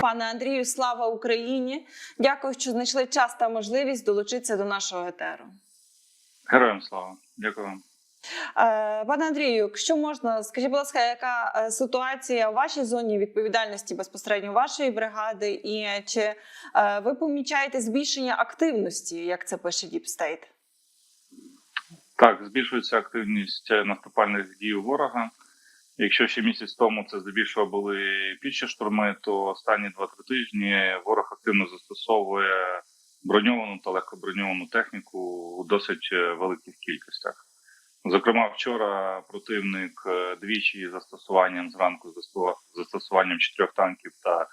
Пане Андрію, слава Україні! Дякую, що знайшли час та можливість долучитися до нашого етеру. Героям слава. Дякую вам. Е, Пане Андрію, якщо можна, скажіть, будь ласка, яка е, ситуація у вашій зоні відповідальності безпосередньо вашої бригади, і чи е, ви помічаєте збільшення активності, як це пише Deep State? Так, збільшується активність наступальних дій ворога. Якщо ще місяць тому це здебільшого були піші штурми, то останні 2-3 тижні ворог активно застосовує броньовану та легкоброньовану техніку у досить е, великих кількостях. Зокрема, вчора противник е, двічі застосуванням зранку застосуванням чотирьох танків та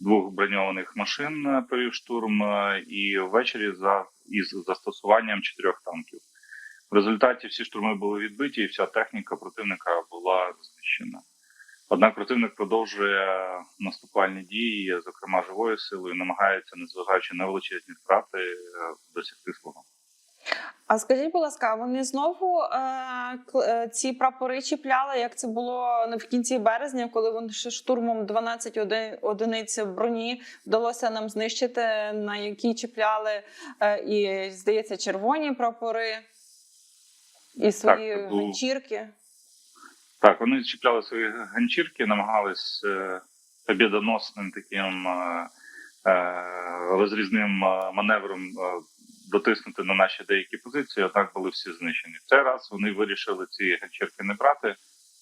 двох броньованих машин е, провів штурм, і ввечері за із застосуванням чотирьох танків. В результаті всі штурми були відбиті, і вся техніка противника була знищена. Однак противник продовжує наступальні дії, зокрема живою силою, намагається, незважаючи на величезні втрати, е, досягти свого. А скажіть, будь ласка, вони знову е, е, ці прапори чіпляли, як це було в кінці березня, коли вони ще штурмом 12 оди- одиниць броні вдалося нам знищити, на які чіпляли е, і, здається, червоні прапори і свої це був- ганчірки. Так, вони чіпляли свої ганчірки, намагались е, побєдоносним таким е, е, розрізним маневром дотиснути на наші деякі позиції, однак були всі знищені. В цей раз вони вирішили ці ганчірки не брати,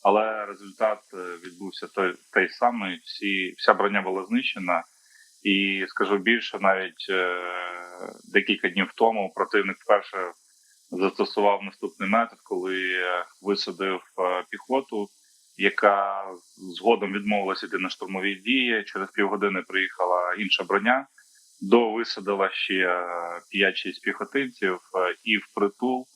але результат відбувся той, той самий. Всі, вся броня була знищена, і скажу більше, навіть декілька днів тому противник вперше застосував наступний метод, коли е, висадив е, піхоту, яка згодом відмовилася йти на штурмові дії. Через півгодини приїхала інша броня, довисадила ще е, 5-6 піхотинців е, і впритул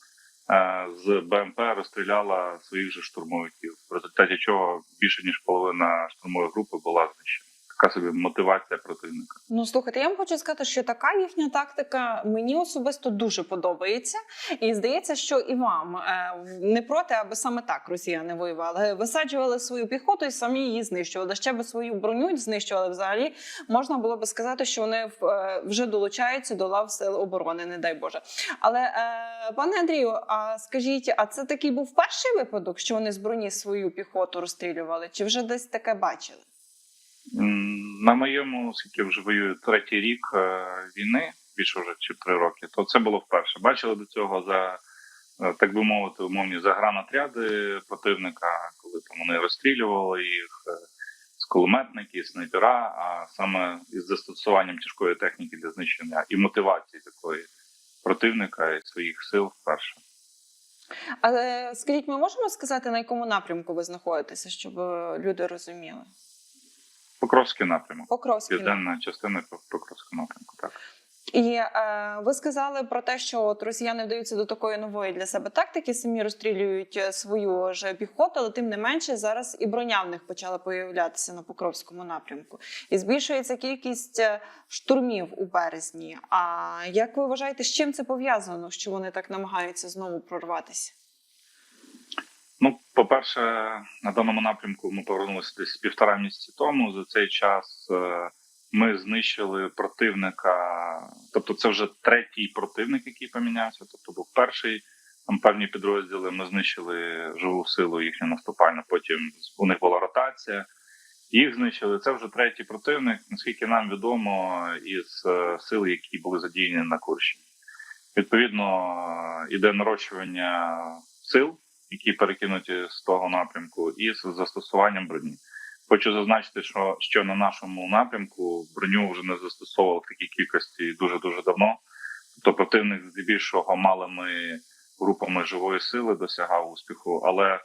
з БМП розстріляла своїх же штурмовиків, в результаті чого більше ніж половина штурмової групи була знищена. Така собі мотивація противника. Ну слухайте, я вам хочу сказати, що така їхня тактика мені особисто дуже подобається, і здається, що і вам е, не проти, аби саме так росіяни воювали. Висаджували свою піхоту і самі її знищували. Ще би свою броню знищували. Взагалі можна було би сказати, що вони е, вже долучаються до лав сил оборони, не дай Боже. Але е, пане Андрію, а скажіть, а це такий був перший випадок, що вони з броні свою піхоту розстрілювали? Чи вже десь таке бачили? На моєму, скільки вже воюю третій рік е, війни, більше вже чи три роки, то це було вперше. Бачили до цього за е, так би мовити, умовні загранотряди противника, коли там вони розстрілювали їх е, з кулеметники, снайпера, а саме із застосуванням тяжкої техніки для знищення і мотивації такої противника і своїх сил вперше. Але скажіть, ми можемо сказати, на якому напрямку ви знаходитеся, щоб люди розуміли? Покровський напрямок, Покровський. південна частина Покровського напрямку. Так. І е, ви сказали про те, що от росіяни вдаються до такої нової для себе тактики, самі розстрілюють е, свою ж піхоту, але тим не менше зараз і броня в них почала появлятися на Покровському напрямку. І збільшується кількість е, штурмів у березні. А як ви вважаєте, з чим це пов'язано, що вони так намагаються знову прорватися? Ну, по-перше, на даному напрямку ми повернулися десь півтора місяці тому. За цей час е, ми знищили противника. Тобто, це вже третій противник, який помінявся. Тобто, був перший там певні підрозділи. Ми знищили живу силу їхню наступальну. Потім у них була ротація. Їх знищили. Це вже третій противник, наскільки нам відомо, із е, сил, які були задіяні на Курщині. Відповідно, е, іде нарощування сил які перекинуті з того напрямку, і з застосуванням броні. Хочу зазначити, що, що на нашому напрямку броню вже не застосовували в такій кількості дуже дуже давно. Тобто противник здебільшого малими групами живої сили досягав успіху, але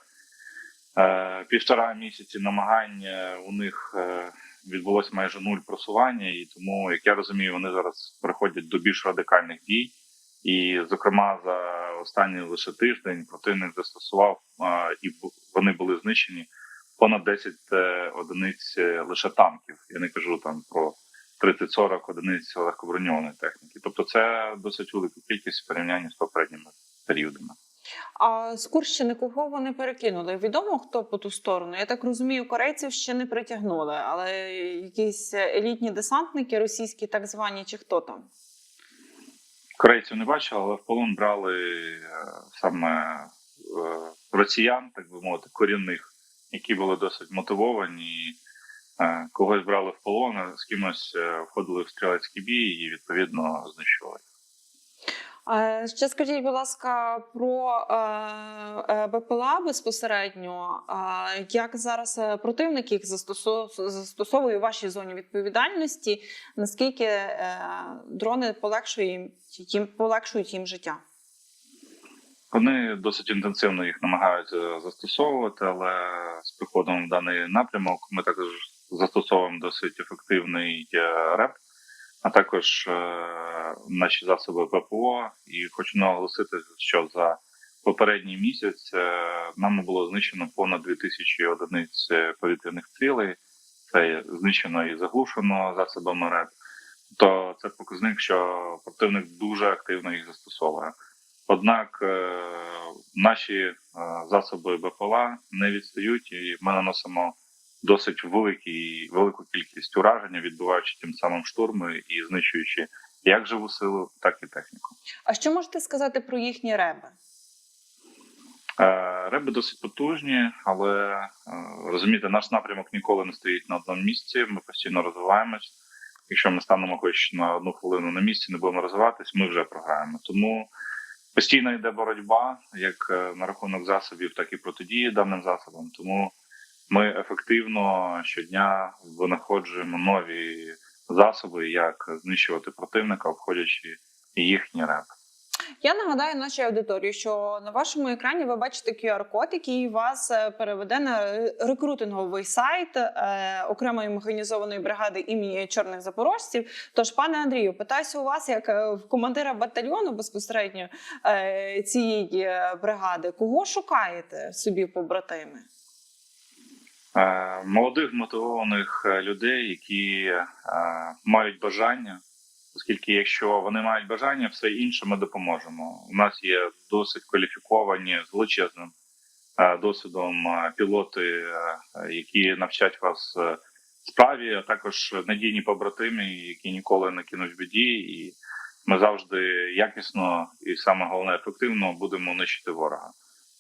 е, півтора місяці намагань е, у них е, відбулося майже нуль просування, і тому, як я розумію, вони зараз переходять до більш радикальних дій. І, зокрема, за останній лише тиждень противник застосував і вони були знищені понад 10 е, одиниць е, лише танків. Я не кажу там про 30-40 одиниць легкоброньованої техніки. Тобто, це досить велика кількість в порівнянні з попередніми періодами. А з Курщини кого вони перекинули? Відомо хто по ту сторону? Я так розумію, корейців ще не притягнули, але якісь елітні десантники, російські так звані, чи хто там? Корейців не бачив, але в полон брали е, саме е, росіян, так би мовити, корінних, які були досить мотивовані. Е, Когось брали в полон, з кимось входили в стрілецький бій і відповідно знищували. Ще скажіть, будь ласка, про е, е, БПЛА безпосередньо. Як зараз е, противник їх застосо- застосовує у вашій зоні відповідальності? Наскільки дрони полегшують їм, полегшують їм життя? Вони досить інтенсивно їх намагаються застосовувати, але з приходом в даний напрямок ми також застосовуємо досить ефективний РЕП, а також е, наші засоби ППО. І хочу наголосити, що за попередній місяць е, нами було знищено понад 2000 одиниць е, повітряних цілей. Це знищено і заглушено засобами РЕП. То це показник, що противник дуже активно їх застосовує. Однак наші засоби БПЛА не відстають, і ми наносимо досить великі, велику кількість ураження, відбиваючи тим самим штурми і знищуючи як живу силу, так і техніку. А що можете сказати про їхні реби? Е, Реби досить потужні, але е, розумієте, наш напрямок ніколи не стоїть на одному місці. Ми постійно розвиваємось. Якщо ми станемо хоч на одну хвилину на місці, не будемо розвиватись, ми вже програємо. Тому постійно йде боротьба як е, на рахунок засобів, так і протидії даним засобам. Тому ми ефективно щодня винаходжуємо нові засоби, як знищувати противника, обходячи їхні реп. Я нагадаю нашій аудиторії, що на вашому екрані ви бачите QR-код, який вас е, переведе на рекрутинговий сайт е, окремої механізованої бригади імені чорних запорожців. Тож, пане Андрію, питаюся у вас, як е, в командира батальйону безпосередньо е, цієї е, бригади, кого шукаєте собі побратими? Е, молодих мотивованих е, людей, які е, мають бажання, оскільки якщо вони мають бажання, все інше ми допоможемо. У нас є досить кваліфіковані з величезним досвідом пілоти, які навчать вас справі, а також надійні побратими, які ніколи не кинуть біді, і ми завжди якісно і саме головне ефективно будемо нищити ворога.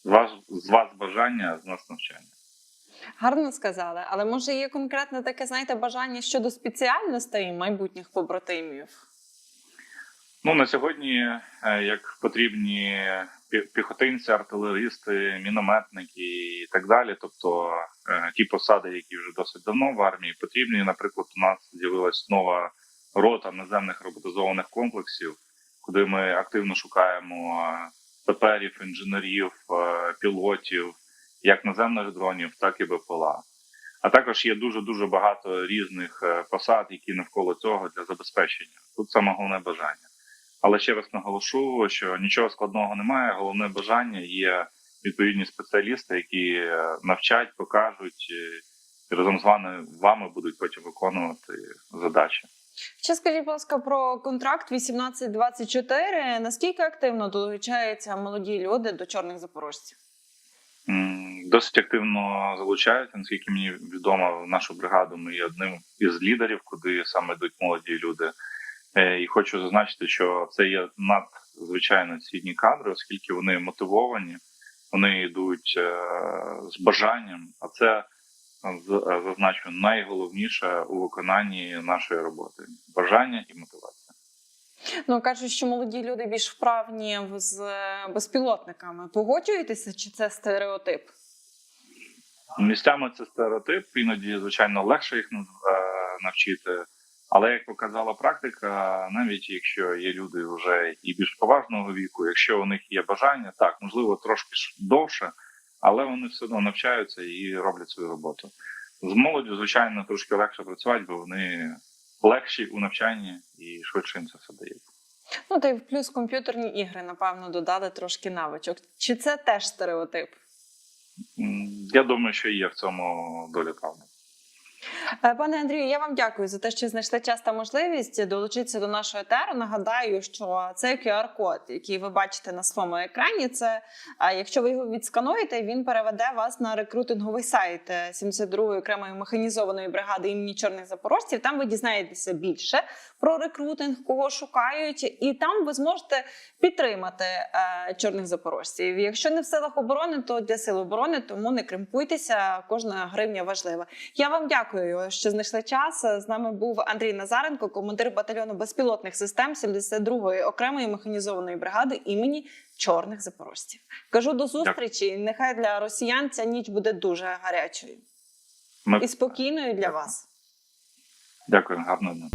З вас з вас бажання, з нас навчання. Гарно сказали, але може є конкретне таке, знаєте, бажання щодо спеціальностей майбутніх побратимів? Ну на сьогодні, е, як потрібні піхотинці, артилеристи, мінометники і так далі. Тобто е, ті посади, які вже досить давно в армії потрібні. Наприклад, у нас з'явилась нова рота наземних роботизованих комплексів, куди ми активно шукаємо е, ППРів, інженерів, пілотів, як наземних дронів, так і БПЛА. А також є дуже дуже багато різних е, посад, які навколо цього для забезпечення. Тут саме головне бажання. Але ще раз наголошу, що нічого складного немає. Головне бажання є відповідні спеціалісти, які е, навчать, покажуть е, і разом з вами вами будуть потім виконувати задачі. Ще скажіть, будь ласка, про контракт 1824. Наскільки активно долучаються молоді люди до чорних запорожців? Досить активно залучаються, наскільки мені відомо, в нашу бригаду ми є одним із лідерів, куди саме йдуть молоді люди. Е, І хочу зазначити, що це є надзвичайно цінні кадри, оскільки вони мотивовані, вони йдуть е, з бажанням, а це е, зазначу найголовніше у виконанні нашої роботи бажання і мотивація. Ну кажуть, що молоді люди більш вправні з безпілотниками. Погоджуєтеся, чи це стереотип? Місцями це стереотип, іноді, звичайно, легше їх е, навчити. Але як показала практика, навіть якщо є люди вже і більш поважного віку, якщо у них є бажання, так можливо трошки довше, але вони все одно навчаються і роблять свою роботу. З молоддю, звичайно, трошки легше працювати, бо вони легші у навчанні і швидше їм це все дається. Ну та й плюс комп'ютерні ігри, напевно, додали трошки навичок. Чи це теж стереотип? Я думаю, що є в цьому доля правди. Е, Пане Андрію, я вам дякую за те, що знайшли час та можливість долучитися до нашого етеру. Нагадаю, що цей QR-код, який ви бачите на своєму екрані, це якщо ви його відскануєте, він переведе вас на рекрутинговий сайт е, 72-ї окремої механізованої бригади імені чорних запорожців. Там ви дізнаєтеся більше про рекрутинг, кого шукають, і там ви зможете підтримати е, чорних запорожців. Якщо не в силах оборони, то для сил оборони, тому не кримпуйтеся. Кожна гривня важлива. Я вам дякую, що знайшли час. З нами був Андрій Назаренко, командир батальйону безпілотних систем 72-ї окремої механізованої бригади імені чорних запорожців. Кажу до зустрічі. Нехай для росіян ця ніч буде дуже гарячою Ми і спокійною для вас. дякую, гарного дня.